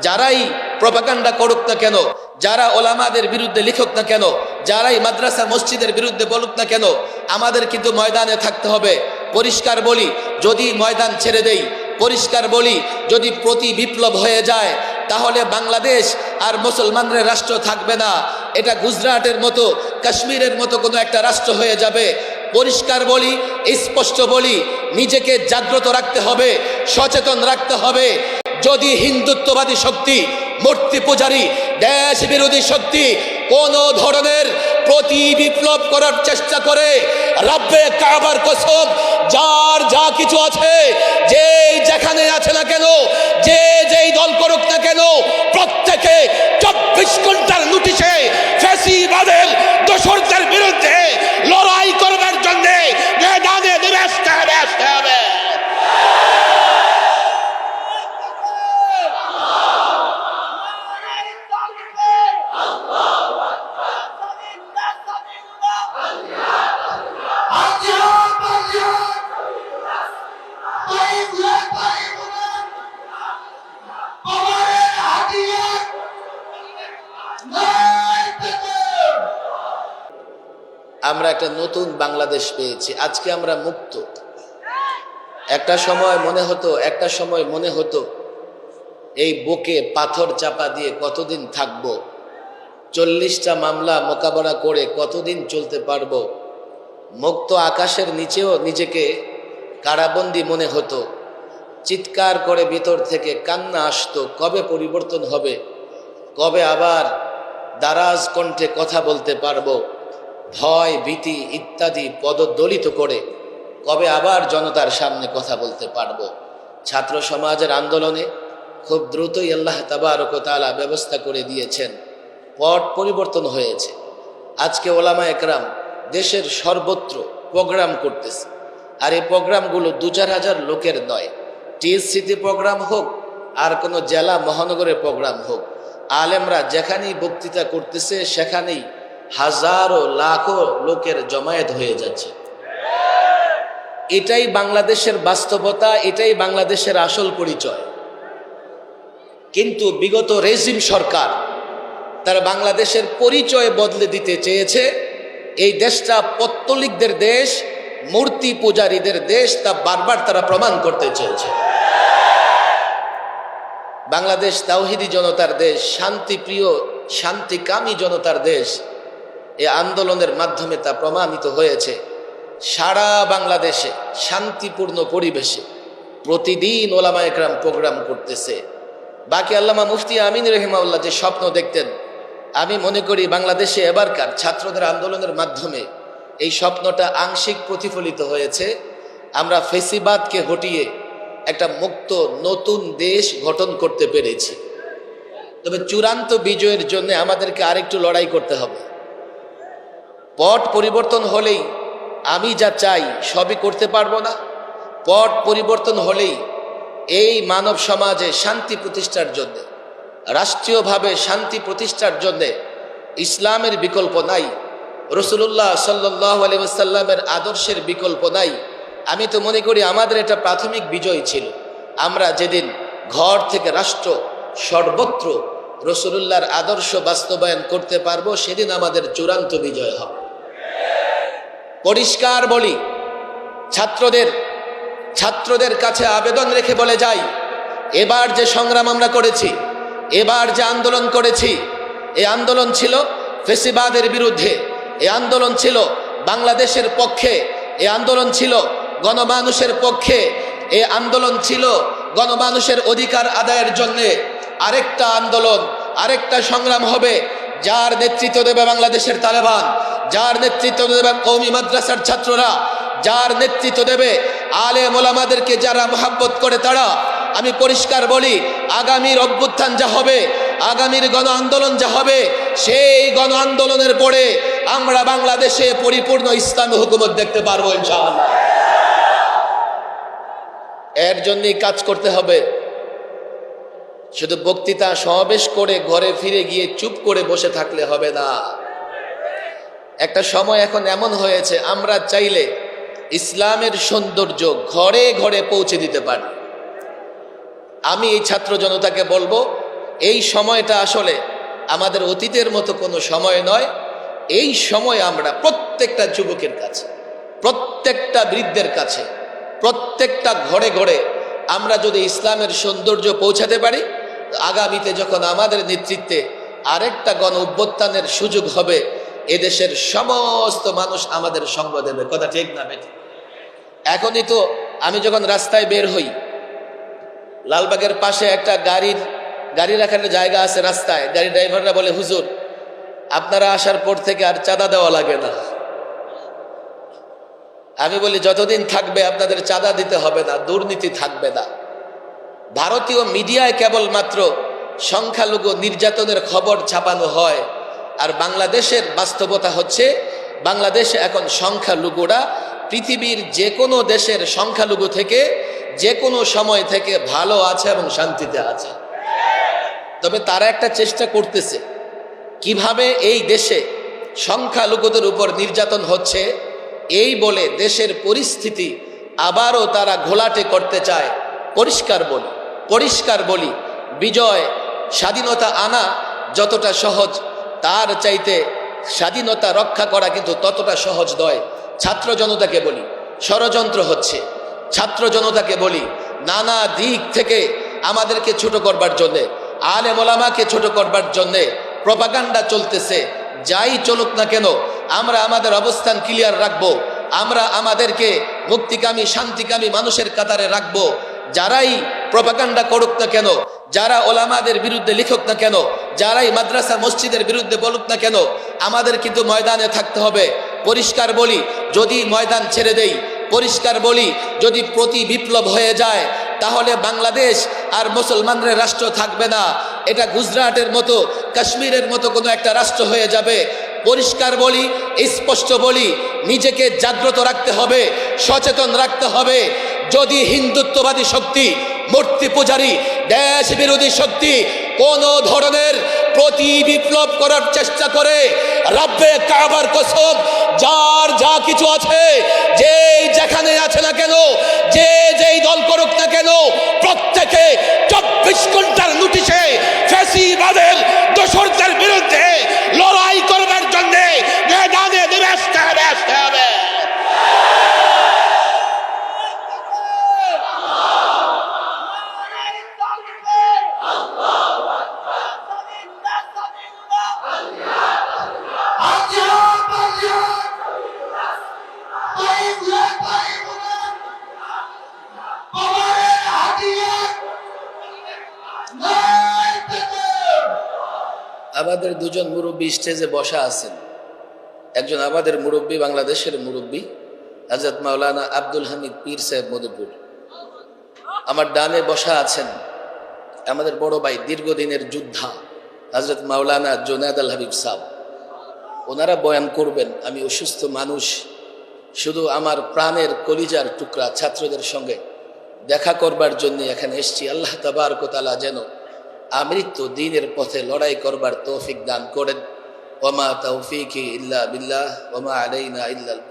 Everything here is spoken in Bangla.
যারাই প্রপাগান্ডা করুক না কেন, যারা ওলামাদের বিরুদ্ধে লিখুক না কেন, যারাই মাদ্রাসা, মসজিদের বিরুদ্ধে বলুক না কেন, আমাদের কিন্তু ময়দানে থাকতে হবে। পরিষ্কার বলি, যদি ময়দান ছেড়ে দেই, পরিষ্কার বলি, যদি প্রতি বিপ্লব হয়ে যায়, তাহলে বাংলাদেশ আর মুসলমানদের রাষ্ট্র থাকবে না। এটা গুজরাটের মতো, কাশ্মীরের মতো কোনো একটা রাষ্ট্র হয়ে যাবে। পরিষ্কার বলি, স্পষ্ট বলি, নিজেকে জাগ্রত রাখতে হবে, সচেতন রাখতে হবে। যদি হিন্দুত্ববাদী শক্তি, মূর্তি পূজারী দেশ বিরোধী শক্তি কোন ধরনের প্রতি বিপ্লব করার চেষ্টা করে, রাব্বে কাবার কসম, যার যা কিছু আছে যে যেখানে আছে না কেন, যে যেই দল করুক না কেন, প্রত্যেকে চব্বিশ ঘণ্টার নোটিশে ফ্যাসিবাদের দোসরদের বিরুদ্ধে লড়াই করবার জন্য ময়দানে নেমে আসতে হবে আসতে হবে আমরা একটা নতুন বাংলাদেশ পেয়েছি, আজকে আমরা মুক্ত। একটা সময় মনে হতো, একটা সময় মনে হতো, এই বুকে পাথর চাপা দিয়ে কতদিন থাকব, চল্লিশটা মামলা মোকাবেলা করে কতদিন চলতে পারব, মুক্ত আকাশের নিচেও নিজেকে কারাবন্দি মনে হতো, চিৎকার করে ভিতর থেকে কান্না আসতো, কবে পরিবর্তন হবে, কবে আবার দারাজ কণ্ঠে কথা বলতে পারব। ভয়, ভীতি ইত্যাদি পদদলিত করে কবে আবার জনতার সামনে কথা বলতে পারব? ছাত্র সমাজের আন্দোলনে খুব দ্রুতই আল্লাহ তালা ব্যবস্থা করে দিয়েছেন। পট পরিবর্তন হয়েছে। আজকে ওলামা একরাম দেশের সর্বত্র প্রোগ্রাম করতেছে। আর এই প্রোগ্রামগুলো দু চার হাজার লোকের নয়। টিএসসিতে প্রোগ্রাম হোক, আর কোনো জেলা মহানগরের প্রোগ্রাম হোক, আলেমরা যেখানেই বক্তৃতা করতেছে সেখানেই হাজারো লাখো লোকের জমায়েত হয়ে যাচ্ছে। এটাই বাংলাদেশের বাস্তবতা, এটাই বাংলাদেশের আসল পরিচয়। কিন্তু বিগত রেজিম সরকার তারা বাংলাদেশের পরিচয় বদলে দিতে চেয়েছে। এই দেশটা পত্তলিকদের দেশ, মূর্তি পূজারীদের দেশ, তা বারবার তারা প্রমাণ করতে চেয়েছে। বাংলাদেশ তাওহিদি জনতার দেশ, শান্তিপ্রিয়, শান্তিকামী জনতার দেশ এ আন্দোলনের মাধ্যমে তা প্রমাণিত হয়েছে। সারা বাংলাদেশে শান্তিপূর্ণ পরিবেশে প্রতিদিন ওলামা একরাম প্রোগ্রাম করতেছে। বাকি আল্লামা মুফতি আমিন রহিমাউল্লাহ যে স্বপ্ন দেখতেন, আমি মনে করি বাংলাদেশে এবারকার ছাত্রদের আন্দোলনের মাধ্যমে এই স্বপ্নটা আংশিক প্রতিফলিত হয়েছে। আমরা ফেসিবাদকে হটিয়ে একটা মুক্ত, নতুন দেশ গঠন করতে পেরেছি। তবে চূড়ান্ত বিজয়ের জন্য আমাদেরকে আরেকটু লড়াই করতে হবে। পট পরিবর্তন হলেই আমি যা চাই সবই করতে পারব না। পট পরিবর্তন হলেই এই মানব সমাজে শান্তি প্রতিষ্ঠার জন্য, রাষ্ট্রীয়ভাবে শান্তি প্রতিষ্ঠার জন্য ইসলামের বিকল্প নাই রসুল্লাহ সাল্লাহ আলিয়াল্লামের আদর্শের বিকল্প নাই। আমি তো মনে করি আমাদের এটা প্রাথমিক বিজয় ছিল। আমরা যেদিন ঘর থেকে রাষ্ট্র সর্বত্র রসুল্লাহর আদর্শ বাস্তবায়ন করতে পারব, সেদিন আমাদের চূড়ান্ত বিজয় হবে। পরিষ্কার বলি, ছাত্রদের ছাত্রদের কাছে আবেদন রেখে বলে যাই, এবার যে সংগ্রাম আমরা করেছি, এবার যে আন্দোলন করেছি এই আন্দোলন ছিল ফেসিবাদের বিরুদ্ধে এই আন্দোলন ছিল বাংলাদেশের পক্ষে এই আন্দোলন ছিল গণমানুষের পক্ষে এই আন্দোলন ছিল গণমানুষের অধিকার আদায়ের জন্যে আরেকটা আন্দোলন, আরেকটা সংগ্রাম হবে। যার নেতৃত্ব দেবে বাংলাদেশের তালেবান, যার নেতৃত্ব দেবে কৌমি মাদ্রাসার ছাত্ররা, যার নেতৃত্ব দেবে আলে মোলামাদেরকে যারা মোহাব্বত করে তারা। আমি পরিষ্কার বলি, আগামীর অভ্যুত্থান যা হবে, আগামীর গণ আন্দোলন যা হবে, সেই গণ আন্দোলনের পরে আমরা বাংলাদেশে পরিপূর্ণ ইসলামী হুকুমত দেখতে পারব ইনশাআল্লাহ। এর জন্যই কাজ করতে হবে। শুধু বক্তৃতা সমাবেশ করে ঘরে ফিরে গিয়ে চুপ করে বসে থাকলে হবে না। একটা সময় এখন এমন হয়েছে, আমরা চাইলে ইসলামের সৌন্দর্য ঘরে ঘরে পৌঁছে দিতে পারি। আমি এই ছাত্র জনতাকে বলব, এই সময়টা আসলে আমাদের অতীতের মতো কোনো সময় নয়, এই সময় আমরা প্রত্যেকটা যুবকের কাছে, প্রত্যেকটা বৃদ্ধের কাছে, প্রত্যেকটা ঘরে ঘরে আমরা যদি ইসলামের সৌন্দর্য পৌঁছাতে পারি আগামীতে যখন আমাদের নেতৃত্বে আরেকটা গণ অভ্যুত্থানের সুযোগ হবে, এদেশের সমস্ত মানুষ আমাদের সঙ্গ দেবে। কথা ঠিক না বেঠিক এখনই তো আমি যখন রাস্তায় বের হই, লালবাগের পাশে একটা গাড়ির, গাড়ি রাখার জায়গা আছে রাস্তায়। গাড়ি ড্রাইভাররা বলে, হুজুর, আপনারা আসার পর থেকে আর চাঁদা দেওয়া লাগে না। আমি বলি, যতদিন থাকবে আপনাদের চাঁদা দিতে হবে না, দুর্নীতি থাকবে না। ভারতীয় মিডিয়ায় কেবলমাত্র সংখ্যালঘু নির্যাতনের খবর ছাপানো হয়। আর বাংলাদেশের বাস্তবতা হচ্ছে, বাংলাদেশে এখন সংখ্যালঘুরা পৃথিবীর যে কোনো দেশের সংখ্যালঘু থেকে যে কোনো সময় থেকে ভালো আছে এবং শান্তিতে আছে। তবে তারা একটা চেষ্টা করতেছে, কীভাবে এই দেশে সংখ্যালঘুদের উপর নির্যাতন হচ্ছে, এই বলে দেশের পরিস্থিতি আবারও তারা ঘোলাটে করতে চায়, পরিষ্কার বলি। পরিষ্কার বলি, বিজয়, স্বাধীনতা আনা যতটা সহজ, তার চাইতে স্বাধীনতা রক্ষা করা কিন্তু ততটা সহজ নয়। ছাত্র জনতাকে বলি, ষড়যন্ত্র হচ্ছে। ছাত্র জনতাকে বলি, নানা দিক থেকে আমাদেরকে ছোট করবার জন্যে আলে মোলামাকে ছোট করবার জন্যে প্রপাগান্ডা চলতেছে। যাই চলুক না কেন, আমরা আমাদের অবস্থান ক্লিয়ার রাখব। আমরা আমাদেরকে মুক্তিকামী, শান্তিকামী মানুষের কাতারে রাখব। যারাই প্রপাগান্ডা করুক না কেন, যারা ওলামাদের বিরুদ্ধে লিখুক না কেন, যারাই মাদ্রাসা, মসজিদের বিরুদ্ধে বলুক না কেন, আমাদের কিন্তু ময়দানে থাকতে হবে। পরিষ্কার বলি, যদি ময়দান ছেড়ে দেই, পরিষ্কার বলি, যদি প্রতি বিপ্লব হয়ে যায়, তাহলে বাংলাদেশ আর মুসলমানদের রাষ্ট্র থাকবে না। এটা গুজরাটের মতো, কাশ্মীরের মতো কোনো একটা রাষ্ট্র হয়ে যাবে। পরিষ্কার বলি, স্পষ্ট বলি, নিজেকে জাগ্রত রাখতে হবে, সচেতন রাখতে হবে। যদি হিন্দুত্ববাদী শক্তি, মূর্তি পূজারী, দেশ বিরোধী শক্তি কোন ধরনের প্রতি বিপ্লব করার চেষ্টা করে, রাব্বে কাবার কসব যার যা কিছু আছে যে যেখানে আছে না কেন যে যেই দল করুক না কেন প্রত্যেকে চব্বিশ ঘণ্টার নোটিশে ফেসিবাদের দোসরদের বিরুদ্ধে লড়াই করবার জন্য ময়দানে নেমে আসতে হবে আসতে হবে আমাদের দুজন মুরব্বী স্টেজে বসা আছেন। একজন আমাদের মুরব্বী, বাংলাদেশের মুরব্বী হজরত মাওলানা আব্দুল হামিদ পীর সাহেব মধুপুর। আমার ডানে বসা আছেন আমাদের বড় ভাই, দীর্ঘদিনের যোদ্ধা হজরত মাওলানা জোনাদ আল হাবিব সাহ ওনারা বয়ান করবেন, আমি অসুস্থ মানুষ, শুধু আমার প্রাণের কলিজার টুকরা ছাত্রদের সঙ্গে দেখা করবার জন্য এখানে এসছি। আল্লাহ তাবারকতালা যেন আমৃত্যু দিনের পথে লড়াই করবার তৌফিক দান করেন। ওমা তৌফিক ইল্লা বিল্লাহ, ওমা আলাইনা ইল্লাল